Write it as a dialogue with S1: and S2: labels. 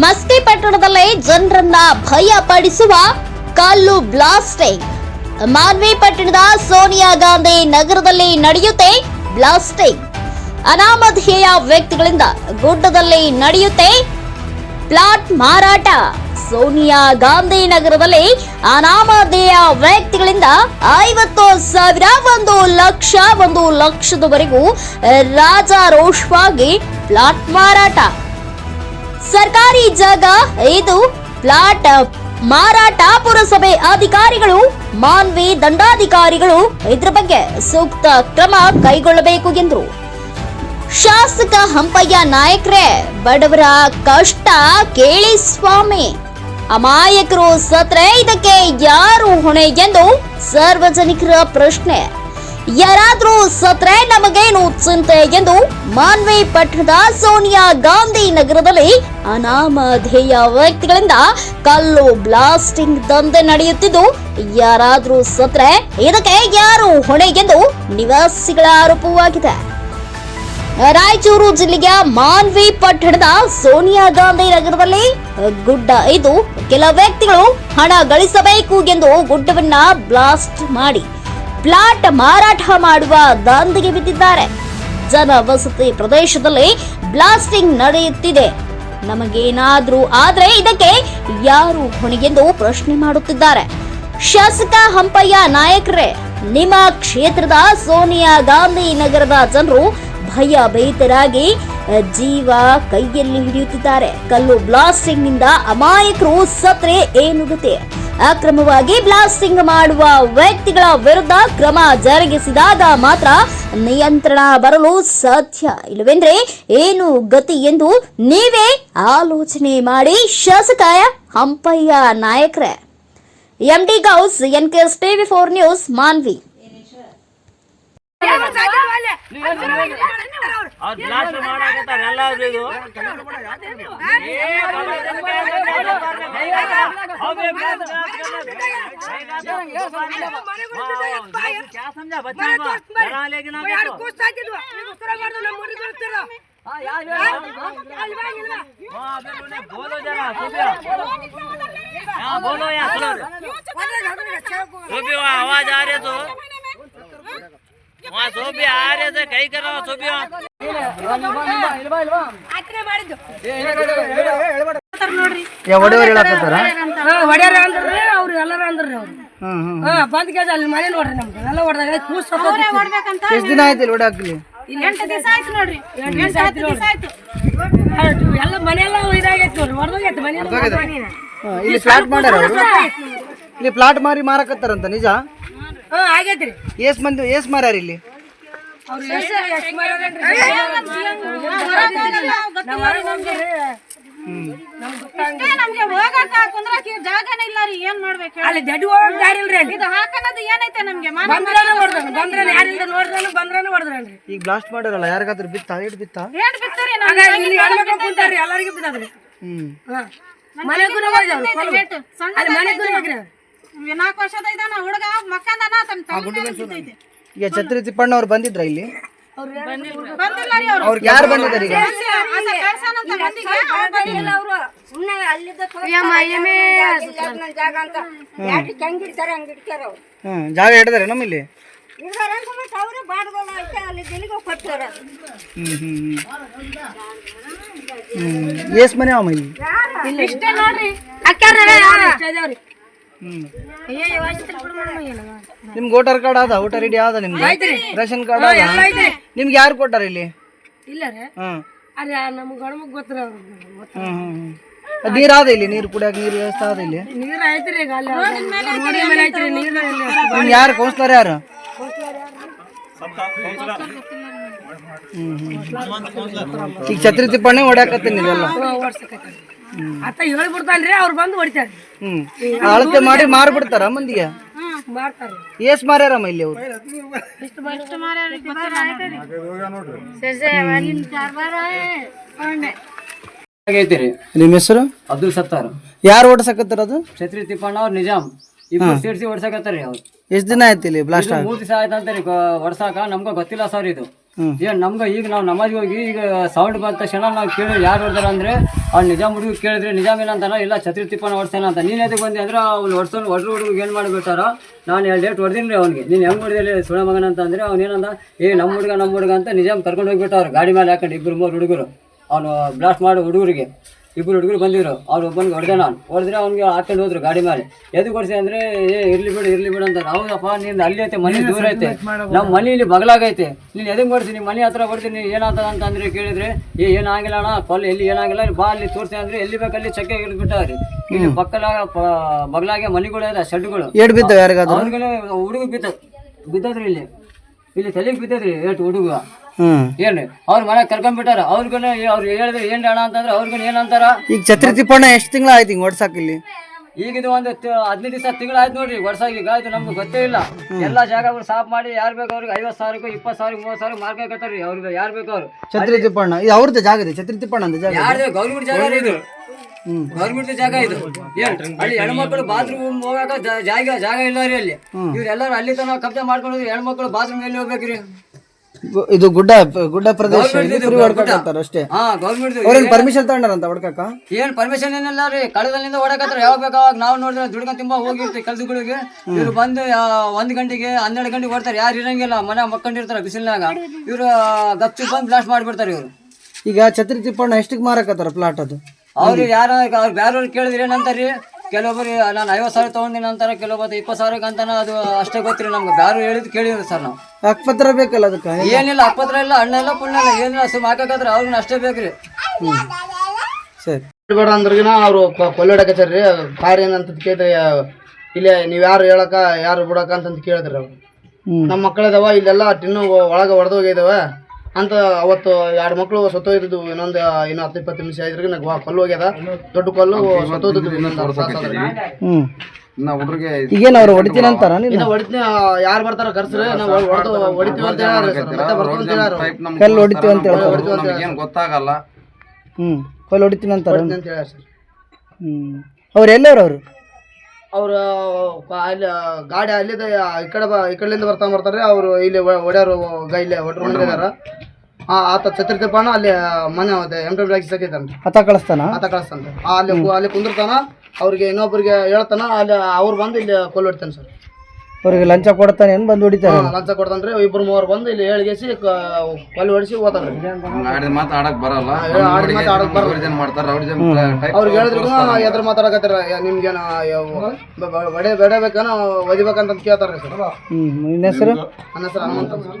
S1: ಮಸ್ಕಿ ಪಟ್ಟಣದಲ್ಲೇ ಜನರನ್ನ ಭಯ ಪಡಿಸುವ ಕಲ್ಲು ಬ್ಲಾಸ್ಟಿಂಗ್. ಮಾನ್ವಿ ಪಟ್ಟಣದ ಸೋನಿಯಾ ಗಾಂಧಿ ನಗರದಲ್ಲಿ ನಡೆಯುತ್ತೆ ಬ್ಲಾಸ್ಟಿಂಗ್. ಅನಾಮಧೇಯ ವ್ಯಕ್ತಿಗಳಿಂದ ಗುಡ್ಡದಲ್ಲಿ ನಡೆಯುತ್ತೆ ಪ್ಲಾಟ್ ಮಾರಾಟ. ಸೋನಿಯಾ ಗಾಂಧಿ ನಗರದಲ್ಲಿ ಅನಾಮಧೇಯ ವ್ಯಕ್ತಿಗಳಿಂದ ಐವತ್ತು ಸಾವಿರ ಒಂದು ಲಕ್ಷ ಒಂದು ಲಕ್ಷದವರೆಗೂ ರಾಜಾರೋಷವಾಗಿ ಪ್ಲಾಟ್ ಮಾರಾಟ. ಸರ್ಕಾರಿ ಜಾಗ, ಇದು ಪ್ಲಾಟ್ ಮಾರಾಟ ಪುರಸಭೆ ಅಧಿಕಾರಿಗಳು, ಮಾನ್ವಿ ದಂಡಾಧಿಕಾರಿಗಳು ಇದ್ರ ಬಗ್ಗೆ ಸೂಕ್ತ ಕ್ರಮ ಕೈಗೊಳ್ಳಬೇಕು ಎಂದರು. ಶಾಸಕ ಹಂಪಯ್ಯ ನಾಯಕ್ರೆ, ಬಡವರ ಕಷ್ಟ ಕೇಳಿ ಸ್ವಾಮಿ. ಅಮಾಯಕರು ಸತ್ರೆ, ಇದಕ್ಕೆ ಯಾರು ಹೊಣೆ ಎಂದು ಸಾರ್ವಜನಿಕರ ಪ್ರಶ್ನೆ. ಯಾರಾದ್ರೂ ಸತ್ರೆ ನಮಗೇನು ಚಿಂತೆ ಎಂದು ಮಾನ್ವಿ ಪಟ್ಟಣದ ಸೋನಿಯಾ ಗಾಂಧಿ ನಗರದಲ್ಲಿ ಅನಾಮಧೇಯ ವ್ಯಕ್ತಿಗಳಿಂದ ಕಲ್ಲು ಬ್ಲಾಸ್ಟಿಂಗ್ ದಂಧೆ ನಡೆಯುತ್ತಿದ್ದು, ಯಾರಾದ್ರೂ ಸತ್ರೆ ಇದಕ್ಕೆ ಯಾರು ಹೊಣೆ ಎಂದು ನಿವಾಸಿಗಳ ಆರೋಪವಾಗಿದೆ. ರಾಯಚೂರು ಜಿಲ್ಲೆಯ ಮಾನ್ವಿ ಪಟ್ಟಣದ ಸೋನಿಯಾ ಗಾಂಧಿ ನಗರದಲ್ಲಿ ಗುಡ್ಡ ಇದು ಕೆಲ ವ್ಯಕ್ತಿಗಳು ಹಣ ಗಳಿಸಬೇಕು ಎಂದು ಗುಡ್ಡವನ್ನ ಬ್ಲಾಸ್ಟ್ ಮಾಡಿ ಪ್ಲಾಟ್ ಮಾರಾಟ ಮಾಡುವ ದಂಧೆಗೆ ಬಿದ್ದಿದ್ದಾರೆ. ಜನ ವಸತಿ ಪ್ರದೇಶದಲ್ಲಿ ಬ್ಲಾಸ್ಟಿಂಗ್ ನಡೆಯುತ್ತಿದೆ. ನಮಗೇನಾದ್ರೂ ಆದ್ರೆ ಇದಕ್ಕೆ ಯಾರು ಹೊಣೆಗೆಂದು ಪ್ರಶ್ನೆ ಮಾಡುತ್ತಿದ್ದಾರೆ. ಶಾಸಕ ಹಂಪಯ್ಯ ನಾಯಕರೇ, ನಿಮ್ಮ ಕ್ಷೇತ್ರದ ಸೋನಿಯಾ ಗಾಂಧಿ ನಗರದ ಜನರು ಭಯ ಭೀತರಾಗಿ ಜೀವ ಕೈಯಲ್ಲಿ ಹಿಡಿಯುತ್ತಿದ್ದಾರೆ. ಕಲ್ಲು ಬ್ಲಾಸ್ಟಿಂಗ್ನಿಂದ ಅಮಾಯಕರು ಸತ್ರೆ ಏನು ಗತಿ ಅಕ್ರಮವಾಗಿ ಬ್ಲಾಸ್ಟಿಂಗ್ ಮಾಡುವ ವ್ಯಕ್ತಿಗಳ ವಿರುದ್ಧ ಕ್ರಮ ಜರುಗಿಸಿದಾಗ ಮಾತ್ರ ನಿಯಂತ್ರಣ ಬರಲು ಸಾಧ್ಯ. ಇಲ್ಲವೆಂದ್ರೆ ಏನು ಗತಿ ಎಂದು ನೀವೇ ಆಲೋಚನೆ ಮಾಡಿ, ಶಾಸಕ Hampayya ನಾಯಕ್ರೆ. MD Gous N K TV four news, Manvi.
S2: ಅವ್ರು ಬ್ಲಾಸ್ಟ್ ಮಾಡಾಕತ್ತಾರ ಎಲ್ಲಾರು ಇದು क्या समझा बच्चा डरा लेकिन आगे तो हाँ अबे बोले बोलो जरा सुबिया हाँ बोलो यार सुनो सुबिया आवाज आ रही है तो
S3: ವಾ ದಿನ ಆಯ್ತು ಇಲ್ಲಿ
S4: ಎಲ್ಲ ಇದಾಗೈತೆ ನೋಡ್ರಿ ಹೊಡೆದೋಗೈತೆ ಮನೆ
S3: ಇಲ್ಲಿ ಪ್ಲಾಟ್ ಮಾಡ್ಯಾರ ಇಲ್ಲಿ ಪ್ಲಾಟ್ ಮಾರಿ ಮಾರಕತ್ತಾರಂತ ನಿಜ?
S4: ಹಾ ಆಗೈತ್ರಿ
S3: ಏಸ್ ಮಂದಿ ಏಸ್ ಇಲ್ಲಿ.
S5: ನಮ್ಗೆ ಹೋಗಕ್ಕ ಕುಂದ್ರಕ್ಕೆ ಜಾಗನೇ ಇಲ್ಲ ರೀ ಏನ್ ಮಾಡ್ಬೇಕು?
S4: ಅಲ್ಲಿ ದಡ್ಡಿ ಹೋಗಕ್ ದಾರಿ ಇಲ್ರಿ ಅಲ್ಲಿ?
S5: ಇದು ಹಾಕನದು ಏನೈತೆ ನಮ್ಗೆ? ಮನೆ
S4: ಬಂದ್ರೇನು ಹೊಡ್ದಾನ ಬಂದ್ರೇನು ಯಾರಿಂದ ನೋಡ್ರೇನು ಬಂದ್ರೇನು ಹೊಡ್ದ್ರೇನ್ರಿ
S3: ಈಗ ಬ್ಲಾಸ್ಟ್ ಮಾಡಿರಲ್ಲ ಯಾರಿಗಾದ್ರೂ ಬಿತ್ತ? ಏಟ್ ಬಿತ್ತ?
S5: ಏನ್ ಬಿತ್ತರಿ
S4: ಆಗ ಇಲ್ಲಿ ಹೆಣ್ಮಕ್ಳು ಕುಂತಾರ್ರಿ ಎಲ್ಲರಿಗೂ ಬಿದ್ದದ್ರಿ.
S3: ಹ್ಮ್.
S4: ಹಾ. ಮನೆಗೂ ಹೋಗ್ಯಾವ್ರಿ ಅಲ್ಲಿ ಮನೆಗೂ ಹೋಗ್ರಿ.
S5: ನಾಲ್ಕು ವರ್ಷದ ಇದಾನ ಹುಡುಗ ಮಕ್ಕಂದನ ತನ್ನ ಮೇಲೆ ಬಿದ್ದೈತೆ.
S3: ಈಗ ಛತ್ರಿ ತಿಪ್ಪಣ್ಣ ಅವ್ರು ಬಂದಿದ್ರ ಇಲ್ಲಿ?
S5: ಬಂದಿಲ್ಲ. ರೀ ಅವ್ರು.
S3: ಅವ್ರಿಗೆ ಯಾರು ಬಂದಿದ್ದಾರೆ ಈಗ?
S5: ಅದ ಕಳ್ಸನಂತ ಮಂದಿಗೆ ಅವ್ರು ಬಂದಿಲ್ಲ. ಅವ್ರು.
S3: ಹ್ಮ್. ಜಾಗ ಹಿಡ್ದಾರೆ ನಮ್ಮಲ್ಲಿ? ಹ್ಮ್ ಹ್ಮ್ ಹ್ಮ್. ಹ್ಮ್. ಎಸ್ ಮನೆ ಅಮ್ಮ ಇಲ್ಲಿ
S5: ಇಷ್ಟೇ ನೋಡ್ರಿ.
S3: ನಿಮ್ಗೆ ವೋಟರ್ ಕಾರ್ಡ್ ಅದ ವೋಟರ್ ಐಡಿ ಅದ ನಿಮ್ಗೆ? ರೇಷನ್ ಕಾರ್ಡ್ ಅದ ನಿಮ್ಗೆ ಯಾರು ಕೊಟ್ಟಾರ ಇಲ್ಲಿ? ನೀರ್ ಅದ ಇಲ್ಲಿ? ನೀರು ಕುಡಿಯಕ್ ನೀರು ವ್ಯವಸ್ಥೆ ಅದ ಇಲ್ಲಿ? ಯಾರು? ಕೌನ್ಸಿಲರ್ ಯಾರು? ಹ್ಮ್ ಹ್ಮ್. ಈಗ ಛತ್ರಿ ತಿಪ್ಪಣ್ಣೆ ಹೊಡ್ಯಾಕತ್ತೀನಿ ಇದೆಲ್ಲ
S4: ಓಡ್ಸಕತ್ತಾರೆ ಅತ್ತ ಹೇಳ್ಬಿಡ್ತಾನ್ರಿ ಅವ್ರು ಬಂದು ಹೊಡಿತಾರೆ.
S3: ಹ್ಮ್. ಅಳತೆ ಮಾಡಿ ಮಾರ್ಬಿಡ್ತಾರ ಮಂದಿಗೆ?
S4: ಮಾಡ್ತಾರೆ
S3: ಏಸ್ ಮಾರ್ಯಾರಮ್ಮ ಇಲ್ಲಿ ಅವ್ರು?
S6: ಆಗೈತಿ ರೀ
S3: ನಿಮ್ಮ ಹೆಸರು?
S6: ಅಬ್ದುಲ್ ಸತ್ತಾರ್.
S3: ಯಾರು ಓಡಿಸಕತ್ತಾರ ಅದು?
S6: ಛತ್ರಿ ತಿಪ್ಪಣ್ಣ ಅವ್ರ ನಿಜಾಮ್. ಇಬ್ಬರು ಸೇರ್ಸಿ ಹೊಡ್ಸಕತ್ತಾರ ರೀ ಅವ್ರು.
S3: ಎಷ್ಟ್ ದಿನ ಆಯ್ತು ಇಲ್ಲಿ ಬ್ಲಾಸ್ಟ್
S6: ಮೂರ್ ದಿವಸ ಆಯ್ತಂತ ರೀ ಹೊಡ್ಸಾಕ? ನಮ್ಗ ಗೊತ್ತಿಲ್ಲ ಸರ್ ಇದು. ಏನ್ ನಮ್ಗೆ ಈಗ ನಾವು ನಮಾಜ್ ಹೋಗಿ ಈಗ ಸೌಂಡ್ ಬಂದ ತಕ್ಷಣ ನಾವು ಕೇಳಿ ಯಾರು ಹೊಡ್ದಾರ ಅಂದ್ರೆ ಅವ್ನು ನಿಜಾಮ್ ಹುಡುಗಿ ಕೇಳಿದ್ರೆ ನಿಜಾಮ್ ಏನಂತಾನ ಇಲ್ಲ ಛತ್ರಿ ತಿಪ್ಪನ ಹೊಡ್ಸೇನ ಅಂತ. ನೀನ್ ಎದಕ್ಕೆ ಬಂದೆ ಅಂದ್ರೆ ಅವ್ನು ಹೊಡ್ಸೋನು ಹೊಡ್ರು ಹುಡುಗ ಏನು ಮಾಡಿಬಿಟ್ಟಾರ, ನಾನು ಎರಡು ಡೇಟ್ ಹೊಡೆದಿನಿ ರೀ ಅವ್ನಿಗೆ. ನೀನು ಹೆಂಗ್ ಹೊಡೆದಿಲ್ಲ ಸುಳ ಮಗನ ಅಂತ ಅಂದ್ರೆ ಅವ್ನ ಏನಂದ, ಏ ನಮ್ಮ ಹುಡುಗ ನಮ್ಮ ಹುಡುಗ ಅಂತ ನಿಜಾಮ್ ಕರ್ಕೊಂಡು ಹೋಗ್ಬಿಟ್ಟವ್ರು, ಗಾಡಿ ಮೇಲೆ ಹಾಕೊಂಡು ಇಬ್ಬರು ಮೂರು ಹುಡುಗರು. ಅವನು ಬ್ಲಾಸ್ಟ್ ಮಾಡೋ ಹುಡುಗರಿಗೆ. ಇಬ್ಬರು ಹುಡುಗರು ಬಂದಿದ್ರು. ಅವ್ರು ಒಬ್ಬನಿಗೆ ಹೊಡೆದೆ ನಾನು. ಹೊಡೆದ್ರೆ ಅವ್ನಿಗೆ ಹಾಕೊಂಡು ಹೋದ್ರು ಗಾಡಿ ಮೇಲೆ. ಎದು ಕೊಡಿಸಿ ಅಂದ್ರೆ ಏ ಇರ್ಲಿ ಬಿಡು ಇರ್ಲಿ ಬಿಡು ಅಂತ. ಹೌದಪ್ಪ ನಿನ್ನ ಅಲ್ಲಿ ಐತೆ ಮನೆ ದೂರ ಐತೆ. ನಮ್ಮ ಮನೆ ಇಲ್ಲಿ ಬಗಲಾಗೈತೆ. ನೀನು ಎದಕ್ಕೆ ಕೊಡ್ತೀನಿ ನಿಮ್ಮ ಮನೆ ಹತ್ರ ಬರ್ತೀನಿ ಏನಾಗ್ತದ ಅಂತ ಅಂದ್ರೆ ಕೇಳಿದ್ರೆ ಏ ಏನಾಗಿಲ್ಲ ಅಣ್ಣ ಕೊಲ್ಲ ಎಲ್ಲಿ ಏನಾಗಿಲ್ಲ ಬಾ ಅಲ್ಲಿ ತೋರಿಸಿ. ಅಂದ್ರೆ ಎಲ್ಲಿ ಬೇಕಲ್ಲಿ ಚಕ್ಕೆ ಹಿಡಿದ್ಬಿಟ್ಟವ್ರಿ. ಇಲ್ಲಿ ಪಕ್ಕಲಾಗ ಬಗಲಾಗೆ ಮನೆಗಳು ಇದೆ ಶೆಡ್ಗಳು. ಹುಡುಗ ಬಿದ್ದ ಬಿದ್ದದ್ರಿ ಇಲ್ಲಿ. ಇಲ್ಲಿ ತಲೆಗೆ ಬಿದ್ದದ್ರಿ ಏಟು ಹುಡುಗ.
S3: ಹ್ಮ್.
S6: ಏನ್ರಿ? ಅವ್ರ ಮನೆ ಕರ್ಕೊಂಡ್ಬಿಟ್ಟಾರ? ಅವ್ರಿಗೂ ಅವ್ರು ಹೇಳಿದ್ರೆ ಏನ್ ಅಣ್ಣ ಅಂತಂದ್ರೆ ಅವ್ರಿಗೂ ಏನಂತಾರ
S3: ಈಗ ಛತ್ರಿ ತಿಪ್ಪಣ್ಣ ಎಷ್ಟು ತಿಂಗಳ ಆಯ್ತು ಹಿಂಗ್ ಓಡ್ಸಾಕ್ ಇಲ್ಲಿ?
S6: ಈಗ ಇದು ಒಂದು ಹದಿನೈದು ದಿವಸ ತಿಂಗಳಾಯ್ತು ನೋಡ್ರಿ ವರ್ಷಾಗಿ ಈಗ ಆಯ್ತು ನಮ್ಗೆ ಗೊತ್ತೇ ಇಲ್ಲ. ಎಲ್ಲಾ ಜಾಗಗಳು ಸಾಫ್ ಮಾಡಿ ಯಾರು ಬೇಕು ಅವ್ರಿಗೆ ಐವತ್ತು ಸಾವಿರಕ್ಕೂ ಇಪ್ಪತ್ತು ಸಾವಿರ ಮೂವತ್ತು ಸಾವಿರ ಮಾರ್ಕೆಟ್ರಿ ಅವ್ರಿಗೆ ಯಾರು ಬೇಕು ಅವ್ರು.
S3: ಛತ್ರಿ ತಿಪ್ಪಣ್ಣ. ಇದು ಅವ್ರದ್ದು ಜಾಗ ಇದೆ ಛತ್ರಿ ತಿಪ್ಪಣ್ಣ ಅಂತ ಜಾಗ
S6: ಯಾರ್ದು? ಗೌರ್ಮೆಂಟ್ ಜಾಗ ರೀ ಇದು. ಗೌರ್ಮೆಂಟ್. ಜಾಗ ಇದು. ಏನ್? ಅಲ್ಲಿ ಹೆಣ್ಮಕ್ಳು ಬಾತ್ರೂಮ್ ಹೋಗಾಕ ಜಾಗ ಜಾಗ ಇಲ್ಲ ರೀ ಅಲ್ಲಿ. ಇವ್ರೆಲ್ಲಾರು ಅಲ್ಲಿ ತನಕ ಕಬ್ಜಾ ಮಾಡ್ಕೊಂಡು ಹೆಣ್ಮಕ್ಳು ಬಾತ್ರೂಮ್ ಎಲ್ಲಿ ಹೋಗ್ಬೇಕ್ರಿ?
S3: ಗು- ಇದು ಗುಡ್ಡ ಗುಡ್ಡ ಪ್ರದೇಶ ಅಷ್ಟೇ.
S6: ಹಾ ಗೌರ್ಮೆಂಟ್
S3: ಅವ್ರೇನ್ ಪರ್ಮಿಷನ್ ತಗೊಂಡಾರಂತ ಹೊಡ್ಕಕ್ಕ
S6: ಏನ್ ಪರ್ಮಿಷನ್ ಏನಿಲ್ಲ ರೀ. ಕಳೆದಲ್ಲಿಂದ ಓಡಕತ್ರ. ಯಾವಾಗ ಬೇಕಾವಾಗ ನಾವು ನೋಡಿದ್ರೆ ದುಡ್ಕೊಂಡ್ ತುಂಬಾ ಹೋಗಿರ್ತೀವಿ ಕೆಲ್ಸಗಳಿಗೆ ಇವ್ರು ಬಂದು ಆ, ಒಂದ್ ಗಂಟೆಗೆ ಹನ್ನೆರಡು ಗಂಟೆಗೆ ಓಡ್ತಾರೆ. ಯಾರು ಇರಂಗಿಲ್ಲ. ಮನೆ ಮಕ್ಕಂಡಿರ್ತಾರ ಬಿಸಿಲಿನಾಗ ಇವ್ರು ಗಪ್ಚು ಬಂದು ಬ್ಲಾಸ್ಟ್ ಮಾಡ್ಬಿಡ್ತಾರೆ ಇವ್ರು.
S3: ಈಗ ಛತ್ರಿ ತಿಪ್ಪಣ್ಣ ಎಷ್ಟಕ್ಕೆ ಮಾರಕತ್ತಾರ ಪ್ಲಾಟ್ ಅದು?
S6: ಅವ್ರು ಯಾರ ಅವ್ರು ಬೇರೆಯವ್ರು ಕೇಳಿದ್ರೆ ಏನಂತಾರ್ರಿ? ಕೆಲವೊಬ್ಬರು ನಾನು ಐವತ್ತು ಸಾವಿರ ತೊಗೊಂಡಿನಿ ಅಂತಾರೆ ಕೆಲವೊಬ್ಬರು ಇಪ್ಪತ್ತು ಸಾವಿರಕ್ಕೆ ಅಂತಾನೆ ಅದು ಅಷ್ಟೇ ಗೊತ್ತಿರಿ ನಮ್ಗೆ. ಯಾರು ಹೇಳಿದ್ ಕೇಳಿದ್ರು ಸರ್ ನಾವು.
S3: ಹಕ್ಪತ್ರ ಬೇಕಲ್ಲ ಅದಕ್ಕೆ?
S6: ಏನಿಲ್ಲ ಅಪ್ಪತ್ರ ಇಲ್ಲ ಅಣ್ಣ ಇಲ್ಲ ಪುಣ್ಯ ಇಲ್ಲ ಏನಿಲ್ಲ ಸುಮ್ಮ ಹಾಕಾದ್ರೆ ಅವ್ರಿಗೆ ಅಷ್ಟೇ ಬೇಕ್ರಿ.
S3: ಸರಿ.
S7: ಬೇಡ ಅಂದ್ರಗಿನ ಅವರು ಕೊಲ್ಲಡಕತ್ತಾರ್ರಿ ಕಾರ್ ಏನಂತ ಕೇಳಿದ್ರೆ ಇಲ್ಲೇ ನೀವು ಯಾರು ಹೇಳಕ ಯಾರು ಬಿಡಕ ಅಂತಂತ ಕೇಳಿದ್ರಿ ಅವ್ರು. ನಮ್ಮ ಮಕ್ಕಳಿದಾವ ಇಲ್ಲೆಲ್ಲ ಟಿನ್ನು ಒಳಗೆ ಹೊಡೆದೋಗಿದಾವ ಅಂತ ಅವತ್ತು ಎರಡು ಮಕ್ಕಳು ಸತ್ತೋಗಿದ್ದು ಇನ್ನೊಂದು ಇನ್ನೂ ಹತ್ತು ಇಪ್ಪತ್ತು ನಿಮಿಷ ಆಯ್ತು ನಂಗೆ ಕಲ್ಲು ಹೋಗ್ಯದ. ದೊಡ್ಡ ಕಲ್ಲು ಸತ್ತೋದಿದ್ದು
S8: ನಾ ಹುಡುಗರಿಗೆ
S3: ಈಗೇನ್ ಅವ್ರು ಹೊಡಿತೀನಿ ಅಂತಾರ ನೀನು?
S7: ಇನ್ನು ಹೊಡಿತೀನಿ ಯಾರು ಬರ್ತಾರ ಕರ್ಸ್ರಿ? ನಾವು ಹೊಡೆದು ಹೊಡಿತೀವಿ ಅಂತ ಹೇಳ್ಯಾರ ಅಂತ
S3: ಹೊಡಿತೀವಿ ಅಂತ
S8: ಏನು ಗೊತ್ತಾಗಲ್ಲ.
S3: ಹ್ಞೂ ಕಲ್ಲು ಹೊಡಿತೀನಿ ಅಂತಾರ
S7: ಅಂತ ಹೇಳ್ಯಾರ ಸರ್.
S3: ಹ್ಮ್. ಅವ್ರು ಎಲ್ಲವ್ರು ಅವ್ರು?
S7: ಅವ್ರು ಅಲ್ಲಿ ಗಾಡಿ ಅಲ್ಲಿ ಈ ಕಡೆ ಬ ಈ ಕಡೆಯಿಂದ ಬರ್ತಾ ಬರ್ತಾರೆ ಅವರು ಇಲ್ಲಿ ಒಡೆಯರು ಇಲ್ಲಿ ಒಟ್ರು ಆ ಆತ ಛತ್ರತಿಪ್ಪನ ಅಲ್ಲಿ ಮನೆ ಎಂ ಡಬ್ಲ್ಯೂ ಆಗಿ ಸಿಕ್ಕಿದ್ದಾನೆ
S3: ಆತ ಕಳಿಸ್ತಾನ?
S7: ಆತ ಕಳಿಸ್ತಾನೆ. ಆ, ಅಲ್ಲಿ ಕು- ಅಲ್ಲಿ ಕುಂದಿರ್ತಾನ ಅವ್ರಿಗೆ ಇನ್ನೊಬ್ರಿಗೆ ಹೇಳ್ತಾನ ಅಲ್ಲಿ ಅವ್ರು ಬಂದು ಇಲ್ಲಿ ಕೊಲ್ಲಿಡ್ತಾನೆ ಹೊಡಿತಾನೆ ಸರ್.
S3: ಅವ್ರಿಗೆ ಲಂಚ ಕೊಡ್ತಾನೆ ಏನ್ ಬಂದು ಹೊಡಿತಾರೆ.
S7: ಲಂಚ ಕೊಡ್ತಾನ್ರಿ. ಇಬ್ರು ಮೂವರು ಬಂದು ಇಲ್ಲಿ ಹೇಳಿಗೆಸಿ ಕಲ್ಲು ಹೊಡಿಸಿ ಹೋಗ್ತಾನೆ
S8: ಆಡಿದ ಮಾತು ಆಡಕ್ ಬರಲ್ಲ.
S7: ಆಡಿದ ಮಾತು ಆಡಕ್ ಬರಲ್ಲ.
S8: ರೌಡಿಜನ್ ಮಾಡ್ತಾರ ರೌಡಿಜನ್ ಜನ
S7: ಅವ್ರಿಗೆ ಹೇಳಿದ್ರು ಎದ್ರ ಮಾತಾಡಕತ್ತಾರ ನಿಮ್ಗೇನ ಬಡೆ ಬೆಡಬೇಕನ ಒದಿಬೇಕಂತ ಕೇಳ್ತಾರೆ ಸರ್.
S3: ಹ್ಮ್ ನಿನ್ನ ಹೆಸರು?
S7: ನನ್ನ ಹೆಸರು ಹನುಮಂತ ಸರ್.